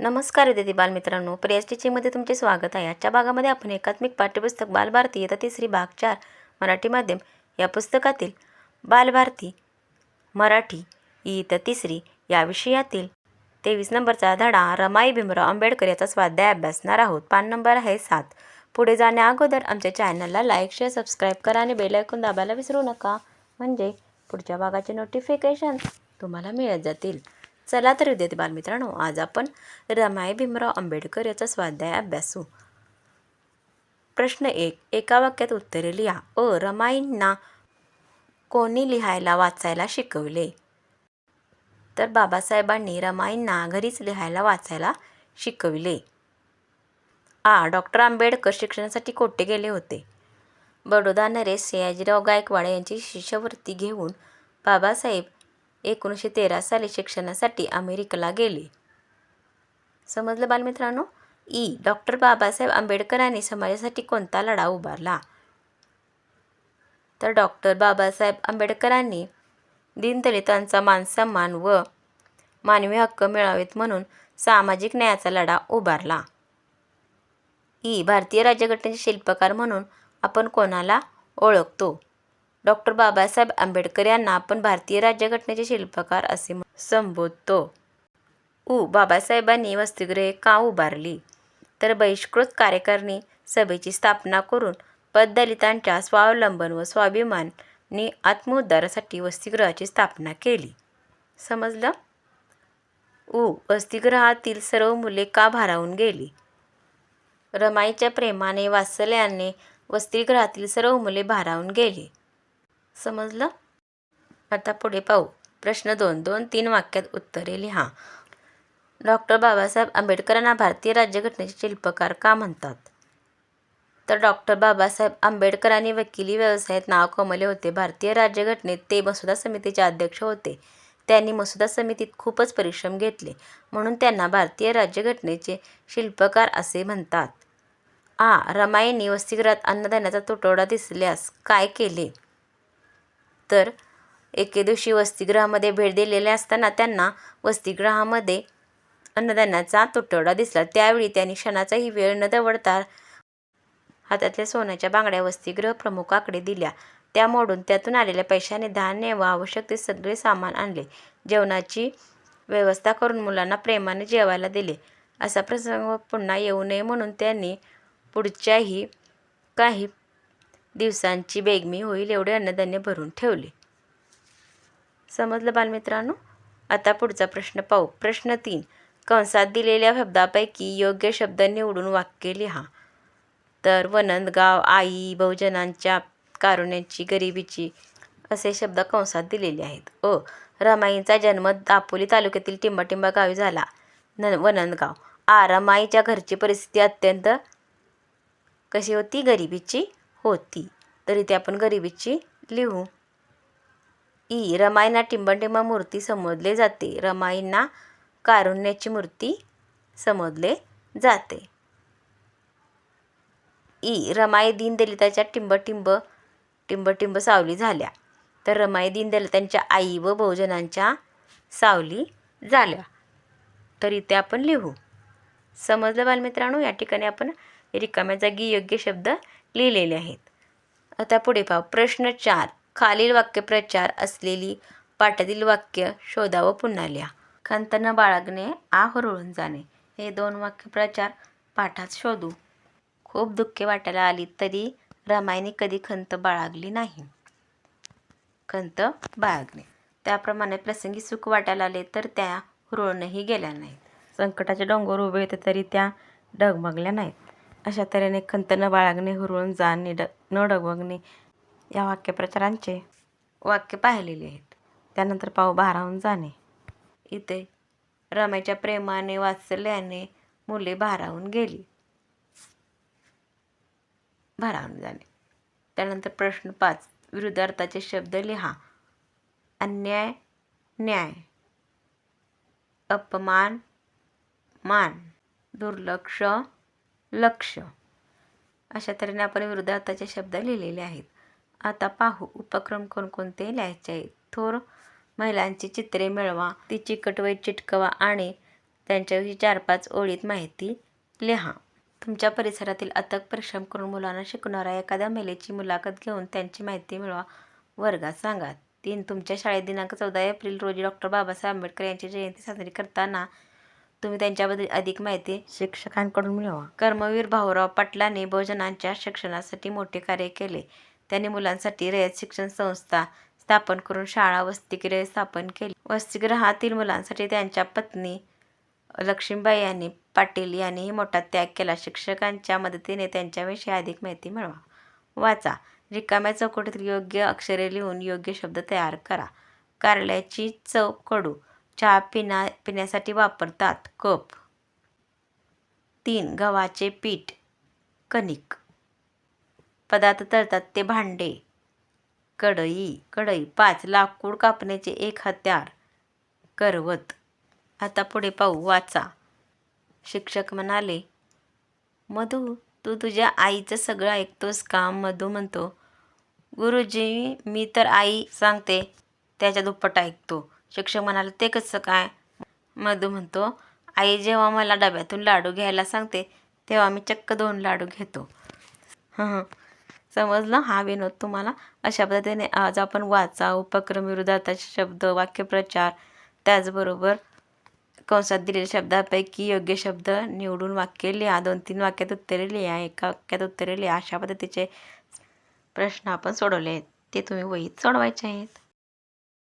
नमस्कार विद्यार्थी बालमित्रांनो प्रियास टीचिंगमध्ये तुमचे स्वागत आहे. आजच्या भागामध्ये आपण एकात्मिक पाठ्यपुस्तक बालभारती येतात तिसरी भाग चार मराठी माध्यम या पुस्तकातील बालभारती मराठी इयत्ता तिसरी या विषयातील तेवीस नंबरचा धडा रमाई भीमराव आंबेडकर याचा स्वाध्याय अभ्यासणार आहोत. पान नंबर आहे सात. पुढे जाण्याअगोदर आमच्या चॅनलला लाईक शेअर सबस्क्राईब करा आणि बेल ऐकून दाबायला विसरू नका. म्हणजे पुढच्या भागाचे नोटिफिकेशन तुम्हाला मिळत जातील. चला तर विद्यार्थी बालमित्रांनो आज आपण रमाई भीमराव आंबेडकर याचा स्वाध्याय अभ्यासू. प्रश्न एक एका वाक्यात उत्तरे लिहा. अ रमाईंना कोणी लिहायला वाचायला शिकवले? तर बाबासाहेबांनी रमाईंना घरीच लिहायला वाचायला शिकविले. आ डॉक्टर आंबेडकर शिक्षणासाठी कोठे गेले होते. बडोदा नरेश सयाजीराव गायकवाड यांची शिष्यवृत्ती घेऊन बाबासाहेब एकोणीसशे तेरा साली शिक्षणासाठी अमेरिकेला गेले. समजलं बालमित्रांनो? ई. डॉक्टर बाबासाहेब आंबेडकरांनी समाजासाठी कोणता लढा उभारला? तर डॉक्टर बाबासाहेब आंबेडकरांनी दीनदलितांचा मानसन्मान व मानवी हक्क मिळावेत म्हणून सामाजिक न्यायाचा लढा उभारला. ई. भारतीय राज्यघटनेचे शिल्पकार म्हणून आपण कोणाला ओळखतो? डॉक्टर बाबासाहेब आंबेडकर यांना आपण भारतीय राज्यघटनेचे शिल्पकार असे संबोधतो. उ. बाबासाहेबांनी वसतिगृहे का उभारली? तर बहिष्कृत कार्यकारिणी सभेची स्थापना करून पददलितांच्या स्वावलंबन व स्वाभिमानी आत्मोद्धारासाठी वसतिगृहाची स्थापना केली. समजलं? उ. वसतिगृहातील सर्व मुले का भारावून गेली? रमाईच्या प्रेमाने वात्सल्याने वसतिगृहातील सर्व मुले भारावून गेली. समजलं? आता पुढे पाहू. प्रश्न दोन. दोन तीन वाक्यात उत्तरे लिहा. डॉक्टर बाबासाहेब आंबेडकरांना भारतीय राज्यघटनेचे शिल्पकार का म्हणतात? तर डॉक्टर बाबासाहेब आंबेडकरांनी वकिली व्यवसायात नाव कमवले होते. भारतीय राज्यघटनेत ते मसुदा समितीचे अध्यक्ष होते. त्यांनी मसुदा समितीत खूपच परिश्रम घेतले. म्हणून त्यांना भारतीय राज्यघटनेचे शिल्पकार असे म्हणतात. आ. रमाईंनी वसतिगृहात अन्नधान्याचा तुटवडा दिसल्यास काय केले? तर एके दिवशी वसतिगृहामध्ये भेट दिलेल्या असताना त्यांना वसतिगृहामध्ये अन्नदानाचा तुटवडा दिसला. त्यावेळी त्यांनी क्षणाचाही वेळ न दवडता हातातल्या सोन्याच्या बांगड्या वसतिगृह प्रमुखाकडे दिल्या. त्या मोडून त्यातून आलेल्या पैशाने धान्य व आवश्यक ते सगळे सामान आणले. जेवणाची व्यवस्था करून मुलांना प्रेमाने जेवायला दिले. असा प्रसंग पुन्हा येऊ नये म्हणून त्यांनी पुढच्याही काही दिवसांची बेगमी होईल एवढे अन्नधान्य भरून ठेवले. समजलं बालमित्रांनो? आता पुढचा प्रश्न पाहू. प्रश्न तीन. कंसात दिलेल्या शब्दापैकी योग्य शब्द निवडून वाक्य लिहा. तर वनंदगाव आई बहुजनांच्या कारुण्याची गरिबीची असे शब्द कंसात दिलेले आहेत. अ. रमाईंचा जन्म दापोली तालुक्यातील टिंबाटिंबा गावी झाला. न वनंदगाव आ. रमाईच्या घरची परिस्थिती अत्यंत कशी होती? गरिबीची? होती. तर इथे आपण गरिबीची लिहू. ई. रमाईंना टिंबटिंबा मूर्ती समजले जाते. रमाईंना कारुण्याची मूर्ती समजले जाते. ई. रमाई दीनदलिताच्या टिंबटिंब टिंबटिंब सावली झाल्या. तर रमाई दीनदलितांच्या आई व बहुजनांच्या सावली झाल्या. तर इथे आपण लिहू. समजलं बालमित्रांनो? या ठिकाणी आपण रिकाम्या जागी योग्य शब्द लिहिलेले आहेत. आता पुढे पाहू. प्रश्न चार. खालील वाक्यप्रचार असलेली पाठातील वाक्य शोधा व पुन्हा लिहा. खंत न बाळगणे आ हुरळून जाणे. हे दोन वाक्यप्रचार पाठात शोधू. खूप दुःखे वाटायला आली तरी रमाईने कधी खंत बाळगली नाही. खंत बाळगणे. त्याप्रमाणे प्रसंगी सुख वाटायला आले तर त्या हुरळूनही गेल्या नाहीत. संकटाचे डोंगर उभे होते तरी त्या डगमगल्या नाहीत. अशा तऱ्हेने खंत न बाळगणे हुरळून जाणे ड न डगमगणे या वाक्यप्रचारांचे वाक्य पाहिलेले आहेत. त्यानंतर पाव भारावून जाणे. इथे रमेच्या प्रेमाने वात्सल्याने मुले भारावून गेली. भारावून जाणे. त्यानंतर प्रश्न पाच विरुद्धार्थाचे शब्द लिहा. अन्याय न्याय. अपमान मान. दुर्लक्ष लक्ष. अशा तऱ्हेने आपण विरुद्धार्थाचे शब्द लिहिलेले आहेत. आता पाहू उपक्रम कोणकोणते लिहायचे आहेत. थोर महिलांची चित्रे मिळवा ती चिकटवत चिटकवा आणि त्यांच्याविषयी चार पाच ओळीत माहिती लिहा. तुमच्या परिसरातील अथक परिश्रम करून मुलांना शिकणाऱ्या एखाद्या महिलेची मुलाखत घेऊन त्यांची माहिती मिळवा वर्गात सांगा. तीन तुमच्या शाळेत दिनांक चौदा एप्रिल रोजी डॉक्टर बाबासाहेब आंबेडकर यांची जयंती साजरी करताना तुम्ही त्यांच्याबद्दल अधिक माहिती शिक्षकांकडून मिळवा. कर्मवीर भाऊराव पाटलांनी बहुजनांच्या शिक्षणासाठी मोठे कार्य केले. त्यांनी मुलांसाठी रयत शिक्षण संस्था स्थापन करून शाळा वसतिगृहे स्थापन केली. वसतिगृहातील मुलांसाठी त्यांच्या पत्नी लक्ष्मीबाई यांनी पाटील यांनीही मोठा त्याग केला. शिक्षकांच्या मदतीने त्यांच्याविषयी अधिक माहिती मिळवा. वाचा. रिकाम्या चौकटीत योग्य अक्षरे लिहून योग्य शब्द तयार करा. कारल्याची चव कडू. चहा पिना पिण्यासाठी वापरतात. कप. तीन. गव्हाचे पीठ. कणिक. पदार्थ तळतात ते भांडे. कढई. कढई. पाच. लाकूड कापण्याचे एक हत्यार. करवत. आता पुढे पाहू. वाचा. शिक्षक म्हणाले मधू तू तुझ्या आईचं सगळं ऐकतोस का? मधू म्हणतो गुरुजी मी तर आई सांगते त्याच्या दुप्पट ऐकतो. शिक्षक म्हणाले ते कसं काय? मधू म्हणतो आई जेव्हा मला डब्यातून लाडू घ्यायला सांगते तेव्हा मी चक्क दोन लाडू घेतो. हं समजलं? हा विनोद तुम्हाला? अशा पद्धतीने आज आपण वाचा उपक्रम विरोधाचे शब्द वाक्यप्रचार त्याचबरोबर कंसात दिलेल्या शब्दापैकी योग्य शब्द निवडून वाक्य लिहा. दोन तीन वाक्यात उत्तरे लिहा एका वाक्यात उत्तरे लिहा. अशा पद्धतीचे प्रश्न आपण सोडवले आहेत. ते तुम्ही वहीत सोडवायचे आहेत.